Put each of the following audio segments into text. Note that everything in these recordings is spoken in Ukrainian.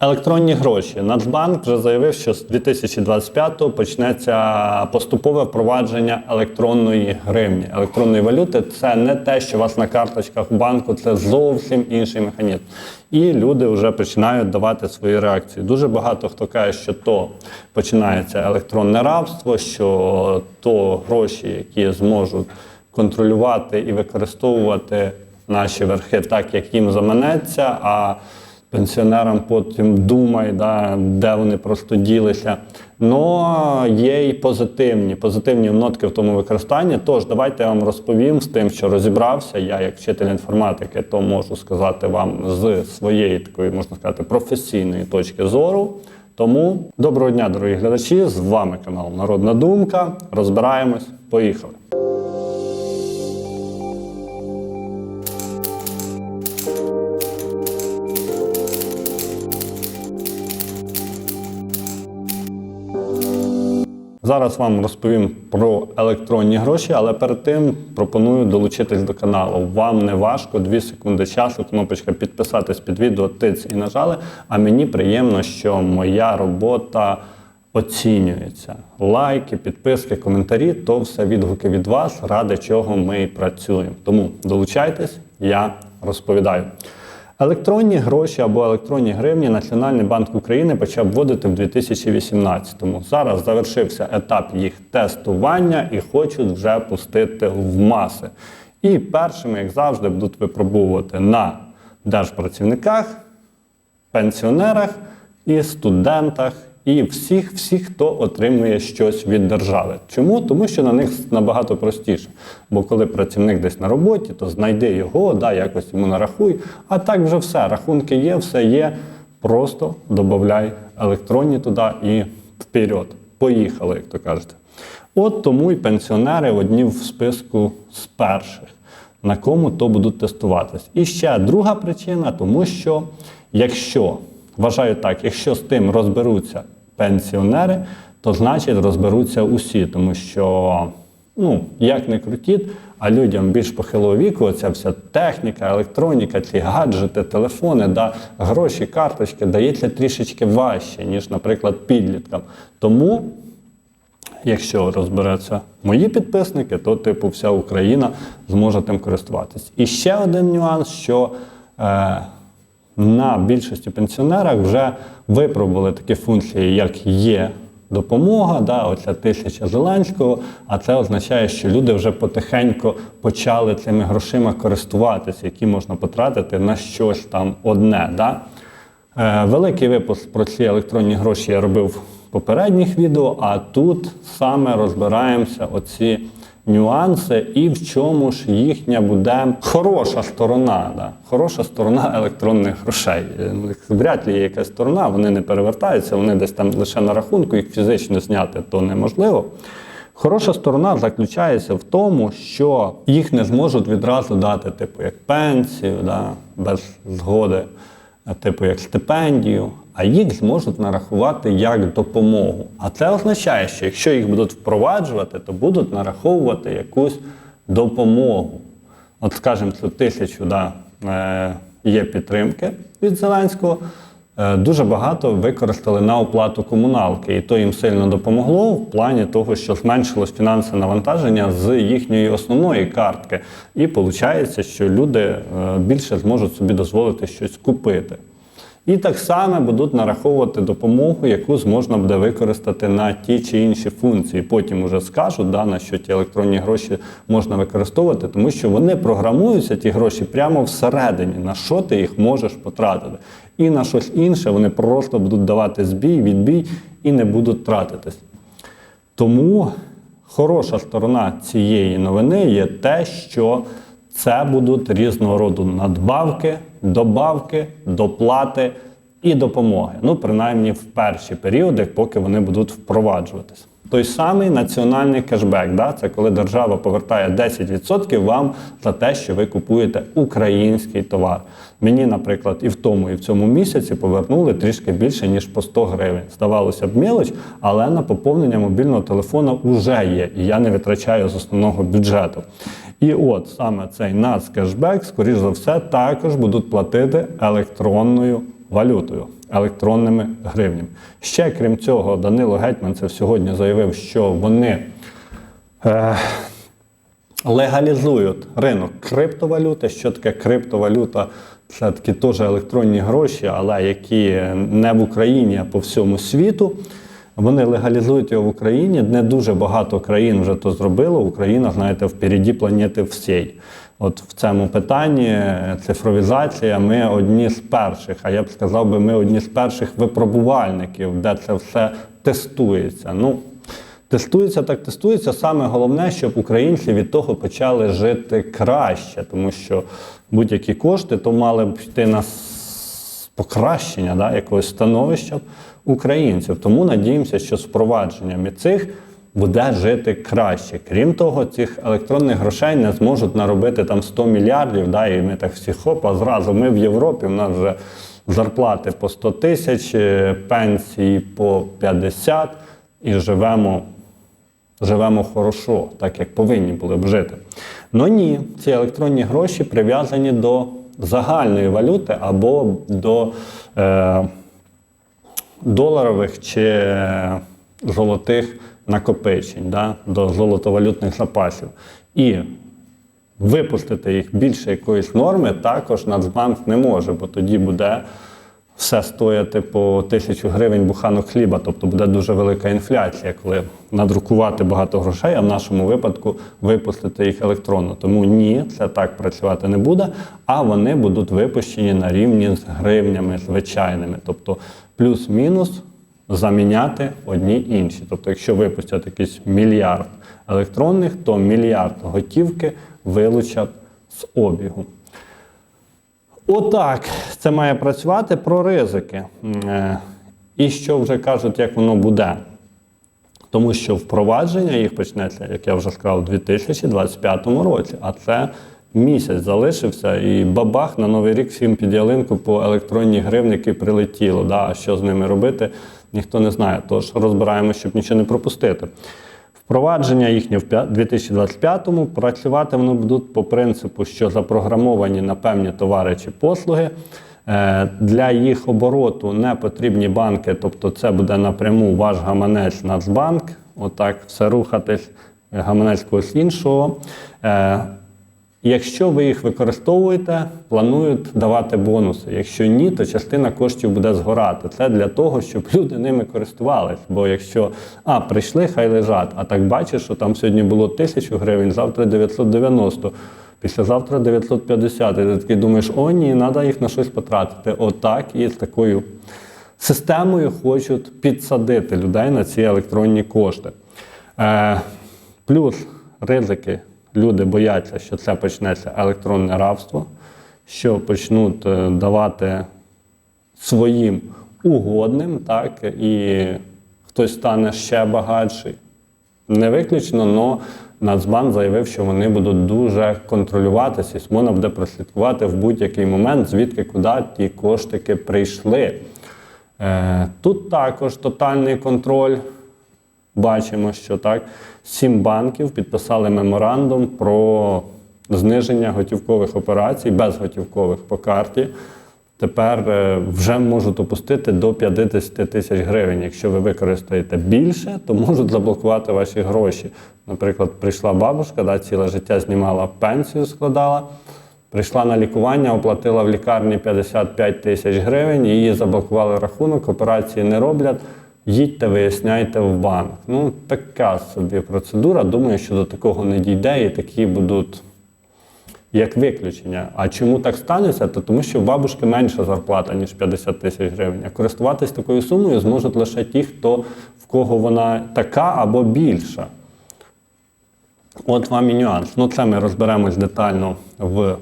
Електронні гроші. Нацбанк вже заявив, що з 2025-го почнеться поступове впровадження електронної гривні. Електронної валюти це не те, що у вас на карточках в банку, це зовсім інший механізм. І люди вже починають давати свої реакції. Дуже багато хто каже, що то починається електронне рабство, що то гроші, які зможуть контролювати і використовувати наші верхи так, як їм заманеться. а Пенсіонерам потім думай, да, де вони просто ділися. Ну є й позитивні, позитивні нотки в тому використанні. Тож давайте я вам розповім з тим, що розібрався. Я, як вчитель інформатики, то можу сказати вам з своєї такої, можна сказати, професійної точки зору. Тому доброго дня, дорогі глядачі! З вами канал Народна Думка. Розбираємось. Поїхали! Зараз вам розповім про електронні гроші, але перед тим пропоную долучитись до каналу. Вам не важко, 2 секунди часу, кнопочка підписатись під відео, тиць і нажали. А мені приємно, що моя робота оцінюється. Лайки, підписки, коментарі то все відгуки від вас, ради чого ми працюємо. Тому долучайтесь, я розповідаю. Електронні гроші або електронні гривні Національний банк України почав вводити в 2018-му. Зараз завершився етап їх тестування і хочуть вже пустити в маси. І першими, як завжди, будуть випробовувати на держпрацівниках, пенсіонерах і студентах. І всіх, всіх, хто отримує щось від держави. Чому? Тому що на них набагато простіше. Бо коли працівник десь на роботі, то знайди його, да, якось йому нарахуй. А так вже все. Рахунки є, все є. Просто додай електронні туди і вперед. Поїхали, як то кажете. От тому і пенсіонери одні в списку з перших, на кому то будуть тестуватись. І ще друга причина, тому що якщо Вважаю так, якщо з тим розберуться пенсіонери, то значить розберуться усі, тому що, ну, як не крутіть, а людям більш похилого віку, оця вся техніка, електроніка, ці гаджети, телефони, да, гроші, карточки дається трішечки важче, ніж, наприклад, підліткам. Тому, якщо розбереться мої підписники, то, типу, вся Україна зможе тим користуватись. І ще один нюанс, що. Е, на більшості пенсіонерах вже випробували такі функції, як є допомога, да, оця тисяча Зеленського, а це означає, що люди вже потихеньку почали цими грошима користуватися, які можна потратити на щось там одне. Да. Е, великий випуск про ці електронні гроші я робив в попередніх відео, а тут саме розбираємося оці нюанси і в чому ж їхня буде хороша сторона. Да? Хороша сторона електронних грошей. Е, вряд ли є якась сторона, вони не перевертаються, вони десь там лише на рахунку, їх фізично зняти то неможливо. Хороша сторона заключається в тому, що їх не зможуть відразу дати, типу, як пенсію, да, без згоди, типу як стипендію а їх зможуть нарахувати як допомогу. А це означає, що якщо їх будуть впроваджувати, то будуть нараховувати якусь допомогу. От, скажімо, цю тисячу да, е, є підтримки від Зеленського. Е, дуже багато використали на оплату комуналки, і то їм сильно допомогло в плані того, що зменшилось фінансове навантаження з їхньої основної картки. І виходить, що люди е, більше зможуть собі дозволити щось купити. І так само будуть нараховувати допомогу, яку зможна буде використати на ті чи інші функції. Потім уже скажуть, да, на що ті електронні гроші можна використовувати, тому що вони програмуються, ті гроші, прямо всередині, на що ти їх можеш потратити. І на щось інше вони просто будуть давати збій, відбій і не будуть тратитись. Тому хороша сторона цієї новини є те, що це будуть різного роду надбавки, добавки, доплати і допомоги. Ну, принаймні в перші періоди, поки вони будуть впроваджуватися. Той самий національний кешбек, да, це коли держава повертає 10% вам за те, що ви купуєте український товар. Мені, наприклад, і в тому, і в цьому місяці повернули трішки більше, ніж по 100 гривень. Здавалося б, мілоч, але на поповнення мобільного телефону вже є, і я не витрачаю з основного бюджету. І от саме цей нацкешбек, скоріш за все, також будуть платити електронною валютою. електронними гривнями. Ще крім цього, Данило Гетьманцев сьогодні заявив, що вони е, легалізують ринок криптовалюти. Що таке криптовалюта? Це такі теж електронні гроші, але які не в Україні, а по всьому світу. Вони легалізують його в Україні. Не дуже багато країн вже то зробило. Україна, знаєте, впереді планети всієї. От в цьому питанні цифровізація, ми одні з перших, а я б сказав би, ми одні з перших випробувальників, де це все тестується. Ну, Тестується так, тестується. Саме головне, щоб українці від того почали жити краще, тому що будь-які кошти то мали б йти на покращення да, якогось становища українців. Тому надіємося, що з впровадженням цих буде жити краще. Крім того, цих електронних грошей не зможуть наробити там 100 мільярдів, да, і ми так всі хоп, а зразу ми в Європі, у нас вже зарплати по 100 тисяч, е, пенсії по 50 і живемо живемо хорошо, так як повинні були б жити. Ну ні, ці електронні гроші прив'язані до загальної валюти або до е, доларових чи золотих накопичень, да, до золотовалютних запасів. І випустити їх більше якоїсь норми також Нацбанк не може, бо тоді буде все стояти по тисячу гривень буханок хліба, тобто буде дуже велика інфляція, коли надрукувати багато грошей, а в нашому випадку випустити їх електронно. Тому ні, це так працювати не буде, а вони будуть випущені на рівні з гривнями звичайними, тобто плюс-мінус заміняти одні інші. Тобто, якщо випустять якийсь мільярд електронних, то мільярд готівки вилучать з обігу. Отак це має працювати про ризики. Е, І що вже кажуть, як воно буде. Тому що впровадження їх почнеться, як я вже сказав, у 2025 році. А це місяць залишився, і бабах на новий рік всім під ялинку по електронній гривники прилетіло. Да? А що з ними робити, ніхто не знає. Тож розбираємо, щоб нічого не пропустити. Впровадження їхнє в 2025-му працювати вони будуть по принципу, що запрограмовані на певні товари чи послуги. Е, Для їх обороту не потрібні банки, тобто це буде напряму ваш гаманець Нацбанк. Отак все рухатись е, гаманець когось іншого. Якщо ви їх використовуєте, планують давати бонуси. Якщо ні, то частина коштів буде згорати. Це для того, щоб люди ними користувались. Бо якщо а, прийшли, хай лежать, а так бачиш, що там сьогодні було 1000 гривень, завтра 990, післязавтра 950. І ти такий думаєш, о, ні, треба їх на щось потратити. Отак і з такою системою хочуть підсадити людей на ці електронні кошти. Е, плюс ризики. Люди бояться, що це почнеться електронне рабство, що почнуть е, давати своїм угодним, так, і хтось стане ще багатший. Не виключно, але Нацбанк заявив, що вони будуть дуже контролюватися, і буде прослідкувати в будь-який момент, звідки куди ті коштики прийшли. Е, Тут також тотальний контроль. Бачимо, що так, сім банків підписали меморандум про зниження готівкових операцій, безготівкових по карті. Тепер е, вже можуть опустити до 50 тисяч гривень. Якщо ви використаєте більше, то можуть заблокувати ваші гроші. Наприклад, прийшла бабушка, да, ціле життя знімала пенсію, складала. Прийшла на лікування, оплатила в лікарні 55 тисяч гривень, її заблокували рахунок, операції не роблять. Їдьте, виясняйте в банк. Ну, така собі процедура. Думаю, що до такого не дійде і такі будуть як виключення. А чому так станеться? То тому що в бабушки менша зарплата, ніж 50 тисяч гривень. А користуватись такою сумою зможуть лише ті, хто в кого вона така або більша. От вам і нюанс. Ну, це ми розберемось детально в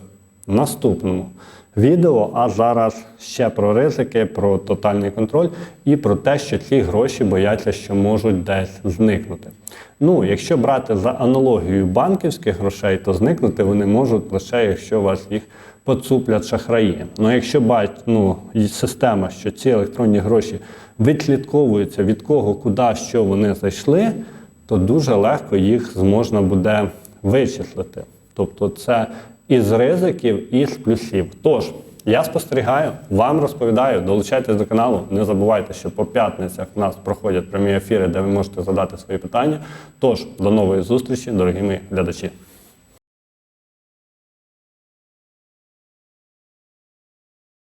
наступному відео. А зараз ще про ризики, про тотальний контроль і про те, що ці гроші бояться, що можуть десь зникнути. Ну, якщо брати за аналогією банківських грошей, то зникнути вони можуть лише, якщо у вас їх поцуплять шахраї. Ну, якщо бать, ну, система, що ці електронні гроші відслідковуються від кого, куди, що вони зайшли, то дуже легко їх можна буде вичислити. Тобто це із ризиків, і з плюсів. Тож, Я спостерігаю, вам розповідаю, долучайтесь до каналу. Не забувайте, що по п'ятницях у нас проходять прямі ефіри, де ви можете задати свої питання. Тож до нової зустрічі, дорогі мої глядачі.